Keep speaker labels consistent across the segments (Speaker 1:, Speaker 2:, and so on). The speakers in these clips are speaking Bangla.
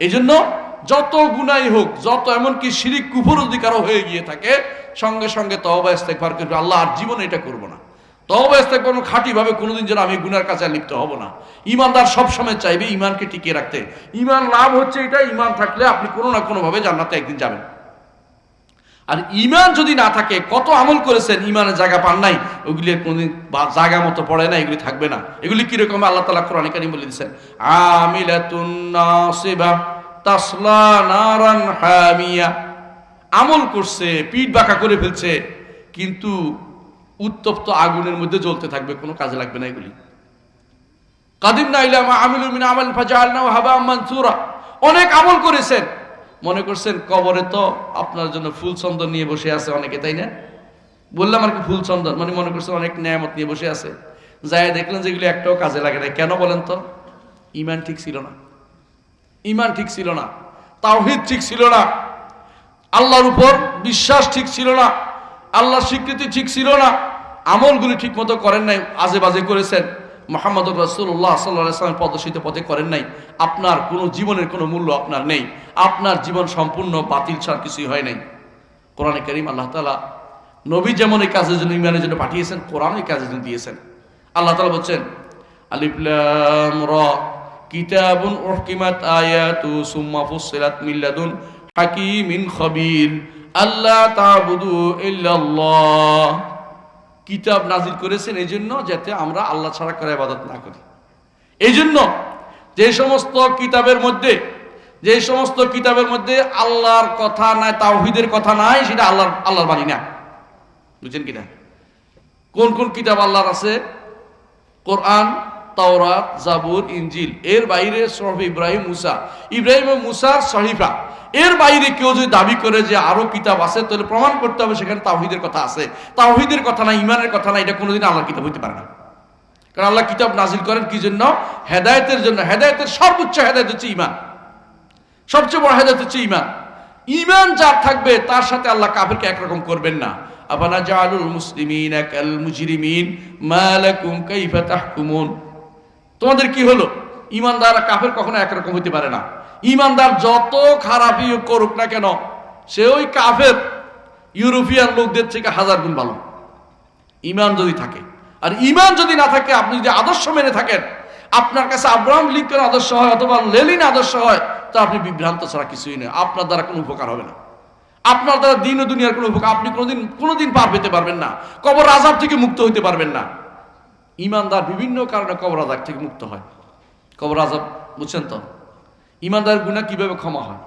Speaker 1: এই জন্য যত গুনাই হোক, যত এমনকি শিরিক কুফর অধিকারও হয়ে গিয়ে থাকে, সঙ্গে সঙ্গে তহবা ইস্তেকবার করবে। আল্লাহ আর জীবনে এটা করব না। তহবা ইস্তেকবার খাঁটি ভাবে কোনোদিন যেন আমি গুনার কাছে লিপ্ত হব না। ইমানদার সবসময় চাইবে ইমানকে টিকিয়ে রাখতে। ইমান লাভ হচ্ছে এটা ইমান থাকলে আপনি কোনো না কোনোভাবে জান্নাতে একদিন যাবেন। আর ইমান যদি না থাকে, কত আমল করেছেন ইমানের জায়গা পান নাই, ওগুলি কোনদিন জায়গা মতো পড়ে না এগুলি থাকবে না। এগুলি কীরকম আল্লাহ তালা কোরআন কারিম বলে দিচ্ছেন আমিলাতুন নাসিবা তাসলা নারান হামিয়া। আমল করছে, পিঠ বাঁকা করে ফেলছে, কিন্তু উত্তপ্ত আগুনের মধ্যে জ্বলতে থাকবে, কোনো কাজে লাগবে না এগুলি। কাদিম না ইলাম আমিলু মিন আমাল ফাজালনা হাবা মানসুরা। অনেক আমল করেছেন মনে করছেন কবরে তো আপনার জন্য ফুল চন্দন নিয়ে বসে আছে অনেকে, তাই না? বললাম আর কি ফুল চন্দন মানে মনে করছেন অনেক নিয়ামত নিয়ে বসে আছে। যাই দেখলেন যেগুলো একটাও কাজে লাগে না। কেন বলেন তো? ইমান ঠিক ছিল না। ইমান ঠিক ছিল না। তাওহিদ ঠিক ছিল না। আল্লাহর উপর বিশ্বাস ঠিক ছিল না। আল্লাহর স্বীকৃতি ঠিক ছিল না। আমলগুলি ঠিক মতো করেন নাই আজে বাজে করেছেন। মোহাম্মদ রসুল্লাহ সাল্লাহ প্রদর্শিত পথে করেন নাই। আপনার কোনো জীবনের কোনো মূল্য আপনার নেই। আপনার জীবন সম্পূর্ণ বাতিল ছাড়া কিছুই হয় নাই। কোরআনে করিম আল্লাহ তালা নবী যেমন এই কাজের জন্য ইমানের জন্য পাঠিয়েছেন কোরআন এই কাজের জন্য দিয়েছেন। আল্লাহ তালা বলছেন আলিফলাম র, কিতাবুন উহকিমাত আয়াতু সুম্মা ফুসসিলাত মিন লাদুন হাকিমিন আল্লাহ তাবুদু ইল্লাল্লাহ। কিতাব নাজির করেছেন এই জন্য যাতে আমরা আল্লাহ ছাড়া করে আবাদত না করি। এই জন্য যে সমস্ত কিতাবের মধ্যে, যে সমস্ত কিতাবের মধ্যে আল্লাহর কথা নাই, তাওহিদের কথা নাই, সেটা আল্লাহর আল্লাহর বাণী না। বুঝছেন কিনা? কোন কোন কিতাব আল্লাহর আছে? কোরআন তাওরাত, জাবুর ইঞ্জিল এর বাইরে সরফ ইব্রাহিম, মুসা। ইব্রাহিম মুসার সহিফা এর বাইরে কেউ যদি দাবি করে যে আরও কিতাব আছে, তাহলে প্রমাণ করতে হবে সেখানে তাওহিদের কথা আছে। তাওহিদের কথা না ইমানের কথা না, এটা কোনোদিন আল্লাহর কিতাব হইতে পারে না। কারণ আল্লাহ কিতাব নাজিল করেন কি জন্য? হেদায়তের জন্য। হেদায়তের সর্বোচ্চ হেদায়ত হচ্ছে ইমান সবচেয়ে বড় হেদায়ত হচ্ছে ইমান ইমান যার থাকবে, তার সাথে আল্লাহ কাফেরকে একরকম করবেন না। আবানা জালুল মুসলিমিন কাল মুজরিমিন মালাকুম কাইফা তাহকুমুন। তোমাদের কি হলো? ইমানদার কাফের কখনো একরকম হইতে পারে না। ইমানদার যত খারাপই করুক না কেন, সে ওই কাফের ইউরোপিয়ান লোকদের থেকে হাজার গুণ ভালো। ইমান যদি থাকে। আর ইমান যদি না থাকে, আপনি যদি আদর্শ মেনে থাকেন, আপনার কাছে আব্রাহাম লিঙ্কন আদর্শ হয় অথবা লেলিন আদর্শ হয়, তা আপনি বিভ্রান্ত ছাড়া কিছুই নেই। আপনার দ্বারা কোনো উপকার হবে না। আপনার দ্বারা দিন ও দুনিয়ার কোনো উপকার, আপনি কোনোদিন কোনোদিন পার পেতে পারবেন না। কবর আজাব থেকে মুক্ত হইতে পারবেন না। ইমানদার বিভিন্ন কারণে কবর আজাব থেকে মুক্ত হয়। কবর আজাব, বুঝছেন তো? ইমানদার গুণা কীভাবে ক্ষমা হয়?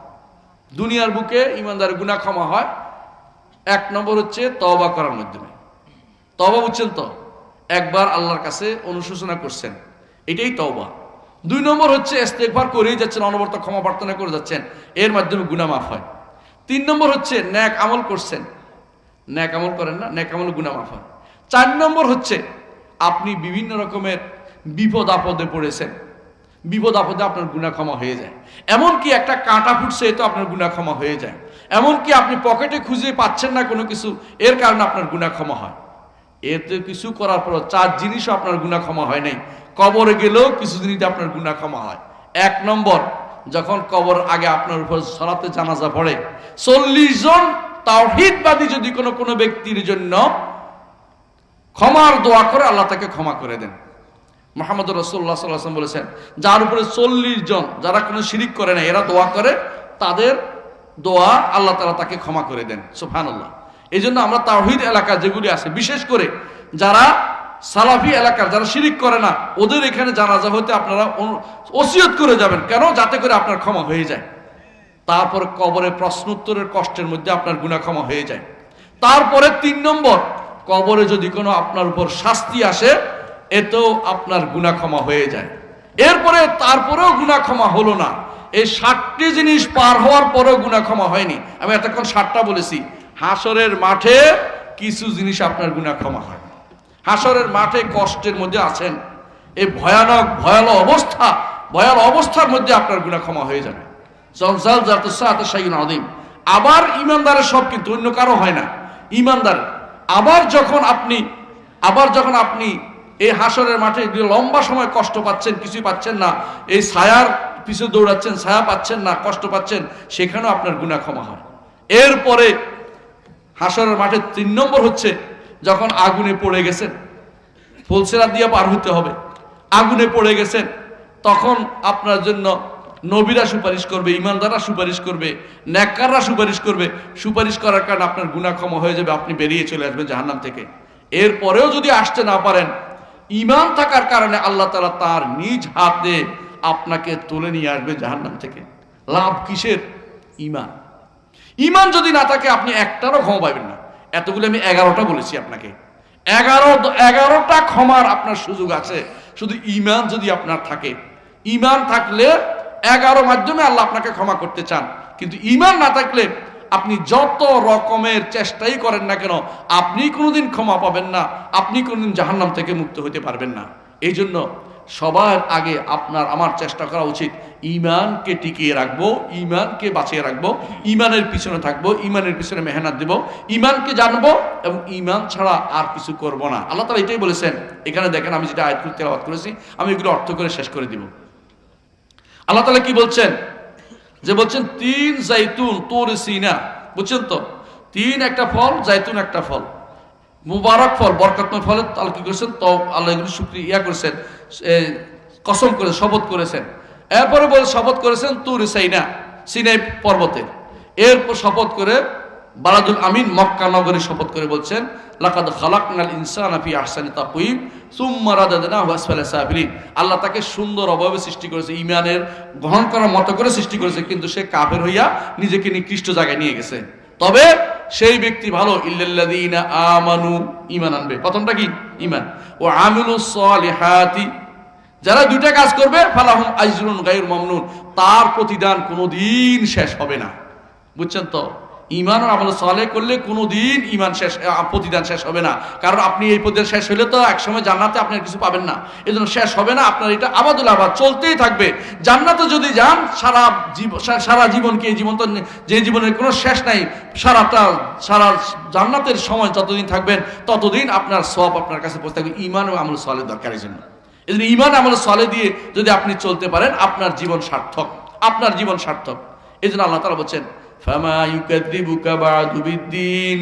Speaker 1: দুনিয়ার বুকে ইমানদার গুণা ক্ষমা হয়। এক নম্বর হচ্ছে তওবা করার মাধ্যমে। তওবা বুঝছেন তো? একবার আল্লাহর কাছে অনুশোচনা করছেন, এটাই তওবা। দুই নম্বর হচ্ছে ইস্তেগফার করেই যাচ্ছেন, অনবরত ক্ষমা প্রার্থনা করে যাচ্ছেন, এর মাধ্যমে গুনাহ মাফ হয়। তিন নম্বর হচ্ছে ন্যাক আমল করছেন। ন্যাক আমল করেন না, ন্যাক আমল গুনাহ মাফ হয়। চার নম্বর হচ্ছে আপনি বিভিন্ন রকমের বিপদ আপদে পড়েছেন। বিপদ আপদে আপনার গুণা ক্ষমা হয়ে যায়। এমনকি একটা কাঁটা ফুটছে, এতে আপনার গুণা ক্ষমা হয়ে যায়। এমনকি আপনি পকেটে খুঁজে পাচ্ছেন না কোনো কিছু, এর কারণে আপনার গুণা ক্ষমা হয়। এতে কিছু করার পর চার জিনিসও আপনার গুণা ক্ষমা হয় নাই। কবরে গেলেও কিছু জিনিসে আপনার গুণা ক্ষমা হয়। এক নম্বর, যখন কবর আগে আপনার উপর সরাতে জানাজা পড়ে, চল্লিশ জন তাওহিদবাদী যদি কোনো কোনো ব্যক্তির জন্য ক্ষমার দোয়া করে আল্লাহ তাকে ক্ষমা করে দেন। মোহাম্মদ রসুল্লাহ সাল্লাম বলেছেন, যার উপরে চল্লিশ জন, যারা কোনো শিরিক করে না, এরা দোয়া করে, তাদের দোয়া আল্লাহ তালা তাকে ক্ষমা করে দেন সুফান আল্লাহ এই জন্য আমরা তাহিদ এলাকা যেগুলি আছে, বিশেষ করে যারা সালাফি এলাকার, যারা শিরিক করে না, ওদের এখানে জানাজা হতে আপনারা ওসিয়ত করে যাবেন। কেন? যাতে করে আপনার ক্ষমা হয়ে যায়। তারপর কবরে প্রশ্নোত্তরের কষ্টের মধ্যে আপনার গুণা ক্ষমা হয়ে যায়। তারপরে তিন নম্বর কবরে যদি কোনো আপনার উপর শাস্তি আসে, এতেও আপনার গুণা ক্ষমা হয়ে যায়। এরপরে তারপরেও গুণা ক্ষমা হলো না। এই ষাটটি জিনিস পার হওয়ার পরেও গুণা ক্ষমা হয়নি। আমি এতক্ষণ ষাটটা বলেছি। হাসরের মাঠে কিছু জিনিস আপনার গুণা ক্ষমা হয়। হাসরের মাঠে কষ্টের মধ্যে আছেন। এই ভয়ানক, ভয়াল অবস্থা, ভয়াল অবস্থার মধ্যে আপনার গুণা ক্ষমা হয়ে যাবে। জলজাল জাতুসাতে শাহিন আদিম আবার ইমানদারের সব কিন্তু অন্য কারও হয় না। ইমানদার আবার যখন আপনি, আবার যখন আপনি এই হাসরের মাঠে লম্বা সময় কষ্ট পাচ্ছেন, কিছুই পাচ্ছেন না, এই ছায়ার পিছু দৌড়াচ্ছেন, ছায়া পাচ্ছেন না, কষ্ট পাচ্ছেন, সেখানেও আপনার গুণা ক্ষমা হয়। এরপরে হাসরের মাঠে তিন নম্বর হচ্ছে যখন আগুনে পড়ে গেছেন ফুলসেরা দিয়ে পার হতে হবে। আগুনে পড়ে গেছেন, তখন আপনার জন্য নবীরা সুপারিশ করবে, ইমানদাররা সুপারিশ করবে ন্যাক্কাররা সুপারিশ করবে। সুপারিশ করার কারণে আপনার গুণা ক্ষমা হয়ে যাবে, আপনি বেরিয়ে চলে আসবেন জাহান্নাম থেকে। এরপরেও যদি আসতে না পারেন ইমান থাকার কারণে আল্লাহ তালা তার নিজ হাতে আপনাকে তুলে নিয়ে আসবে জাহান্নাম থেকে। লাভ কিসের? ইমান ইমান যদি না থাকে, আপনি একটারও ক্ষমা পাবেন না। এতগুলো আমি এগারোটা বলেছি আপনাকে। এগারো, এগারোটা ক্ষমার আপনার সুযোগ আছে। শুধু ইমান যদি আপনার থাকে ইমান থাকলে এগারো মাধ্যমে আল্লাহ আপনাকে ক্ষমা করতে চান। কিন্তু ইমান না থাকলে আপনি যত রকমের চেষ্টাই করেন না কেন, আপনি কোনোদিন ক্ষমা পাবেন না, আপনি কোনোদিন জাহান্নাম থেকে মুক্ত হতে পারবেন না। এই জন্য সবার আগে আপনার, আমার চেষ্টা করা উচিত ইমানকে টিকিয়ে রাখব ইমানকে বাঁচিয়ে রাখব ইমানের পিছনে থাকব ইমানের পিছনে মেহনত দেব ইমানকে জানব এবং ইমান ছাড়া আর কিছু করব না। আল্লাহ তালা এটাই বলেছেন। এখানে দেখেন আমি যেটা আয়াত তেলাওয়াত করেছি, আমি এগুলো অর্থ করে শেষ করে দিব। আল্লাহ তালা কি বলছেন? যে বলছেন, তিন জাইতুন তোর সিনা। বুঝছেন তো? তিন একটা ফল, জাইতুন একটা ফল। মুবারক ফল, বরকতময় ফলে, আল্লাহ কি করেছেন? তো আল্লাহ এগুলো শুক্রিয়া ইয়া করেছেন কসম করে, শপথ করেছেন। এরপরে বলে, শপথ করেছেন তুর সাইনা, সিনাই পর্বতের। এরপর শপথ করে বারাদুল আমিন মক্কা নগরী শপথ করে বলছেন, লাকাদ খালাকনাল ইনসানা ফি আহসানি তাকওয়িম, সুম্মা রাদাদনাহু আসফালা সাফিলিন আল্লাহ তাকে সুন্দর অভাবে সৃষ্টি করেছে ইমানের গ্রহণ করার মতো করে সৃষ্টি করেছে, কিন্তু সে কাফের হইয়া নিজেকে নিকৃষ্ট জায়গায় নিয়ে গেছে। তবে সেই ব্যক্তি ভালো, ইল্লাল্লাযীনা আমানু ঈমান আনবে। প্রথমটা কি? ঈমান। ও আমিলুস সালিহাতি যারা দুইটা কাজ করবে, ফালাহুম আজরুন গায়রুল মামনুন তার প্রতিদান কোনোদিন শেষ হবে না। বুঝছেন তো? ইমান ও আমল সালে করলে কোনোদিন ইমান শেষ প্রতিদান শেষ হবে না। কারণ আপনি এই প্রতিদান শেষ হলে তো একসময় জান্নাতে আপনি আর কিছু পাবেন না। এই জন্য শেষ হবে না, আপনার এটা আবাদুল আবাদ, চলতেই থাকবে। জান্নাতে যদি যান, সারা জীবন সারা জীবনকে, এই জীবন তো যে জীবনের কোনো শেষ নাই, সারাটা, সারা জান্নাতের সময় যতদিন থাকবেন, ততদিন আপনার সব আপনার কাছে পৌঁছে থাকবে। ইমান ও আমল সালের দরকারের জন্য। এই জন্য ইমান আমল সালে দিয়ে যদি আপনি চলতে পারেন, আপনার জীবন সার্থক। আপনার জীবন সার্থক। এই জন্য আল্লাহ তালা বলছেন ফামা ইউকাদ্দিবুকা বা'দু বিদ্দিন,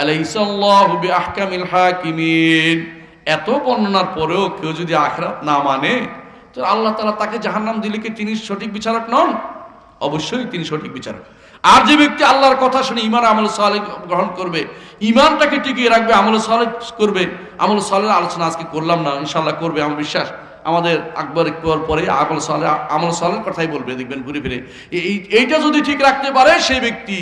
Speaker 1: আলাইসা আল্লাহু বিআহকামিল হাকিমিন। এত বর্ণনার পরেও কেউ যদি আখরাত না মানে তো আল্লাহ তালা তাকে জাহান্নাম দিলে কি তিনি সঠিক বিচারক নন? অবশ্যই তিনি সঠিক বিচারক। আর যে ব্যক্তি আল্লাহর কথা শুনে ইমান আমল সালে গ্রহণ করবে ইমানটাকে টিকিয়ে রাখবে, আমল সালে করবে, আমল সালের আলোচনা আজকে করলাম না ইনশাল্লাহ করবে, আমার বিশ্বাস। আমাদের আকবর একবার পরে আমল সালে আমল সালের কথাই বলবে, দেখবেন ঘুরে ফিরে। এইটা যদি ঠিক রাখতে পারে, সেই ব্যক্তি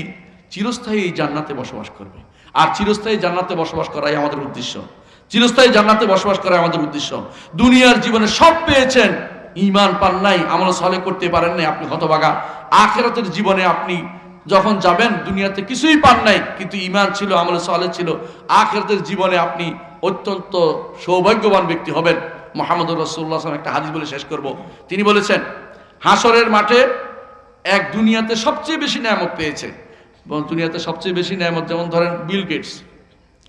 Speaker 1: চিরস্থায়ী জান্নাতে বসবাস করবে। আর চিরস্থায়ী জান্নাতে বসবাস করাই আমাদের উদ্দেশ্য। চিরস্থায়ী জান্নাতে বসবাস করাই আমাদের উদ্দেশ্য। দুনিয়ার জীবনে সব পেয়েছেন ইমান পান নাই, আমল সালে করতে পারেন নাই আপনি হতবাগা আখেরাতের জীবনে আপনি যখন যাবেন, দুনিয়াতে কিছুই পান নাই, কিন্তু ইমান ছিল, আমল সালে ছিল, আখেরাতের জীবনে আপনি অত্যন্ত সৌভাগ্যবান ব্যক্তি হবেন। মোহাম্মদ রসুল্লাহ একটা হাদিস বলে শেষ করব। তিনি বলেছেন হাসরের মাঠে এক দুনিয়াতে সবচেয়ে বেশি নিয়ামত পেয়েছে। দুনিয়াতে সবচেয়ে বেশি নিয়ামত যেমন ধরেন বিল গেটস,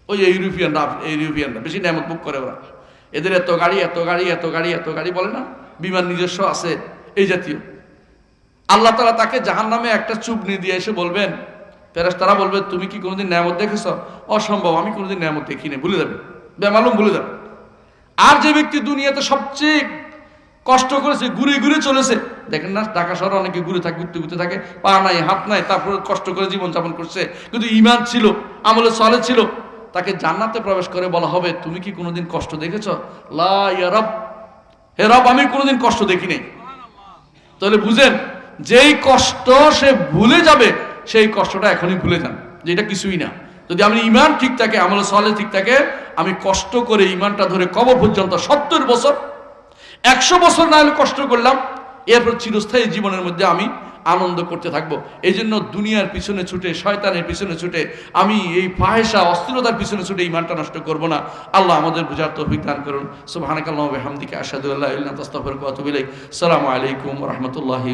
Speaker 1: ওই ইউরোপিয়ানরা ইউরোপিয়ানরা, বেশি নিয়ামত বুক করে ওরা। এদের এত গাড়ি এত গাড়ি এত গাড়ি এত গাড়ি বলে না? বিমান নিজস্ব আছে, এই জাতীয়। আল্লাহ তালা তাকে জাহান নামে একটা চুবনি দিয়ে এসে বলবেন ফেরাস তারা বলবে, তুমি কি কোনোদিন নিয়ামত দেখেছ? অসম্ভব, আমি কোনোদিন নিয়ামত দেখিনি। ভুলে যাবে, বেমালুম, ভুলে যাবে। আর যে ব্যক্তি দুনিয়াতে সবচেয়ে কষ্ট করেছে, ঘুরে ঘুরে চলেছে, দেখেন না, ঢাকা শহরে অনেকে ঘুরে থাকে, ঘুরতে ঘুরতে থাকে, পা নাই, হাত নাই, তারপরে কষ্ট করে জীবন যাপন করছে। কিন্তু ইমান ছিল, আমলে চলে ছিল, তাকে জান্নাতে প্রবেশ করে বলা হবে, তুমি কি কোনোদিন কষ্ট দেখেছ? লা হে রব, আমি কোনোদিন কষ্ট দেখি তাহলে বুঝেন যেই কষ্ট সে ভুলে যাবে, সেই কষ্টটা এখনই ভুলে যান, যে এটা কিছুই না। যদি আমি ইমান ঠিক থাকে, আমল সলে ঠিক থাকে, আমি কষ্ট করে ইমানটা ধরে কবর পর্যন্ত সত্তর বছর, একশো বছর না হলে কষ্ট করলাম, এরপর চিরস্থায়ী জীবনের মধ্যে আমি আনন্দ করতে থাকব। এই জন্য দুনিয়ার পিছনে ছুটে, শয়তানের পিছনে ছুটে, আমি এই ফাহেসা অস্থিরতার পিছনে ছুটে ইমানটা নষ্ট করব না। আল্লাহ আমাদের বুঝার তৌফিক দান করুন। সুবহানাকাল্লাহু ওয়া বিহামদিকা, আশহাদু আল্লা আলাইকুম রাহমাতুল্লাহি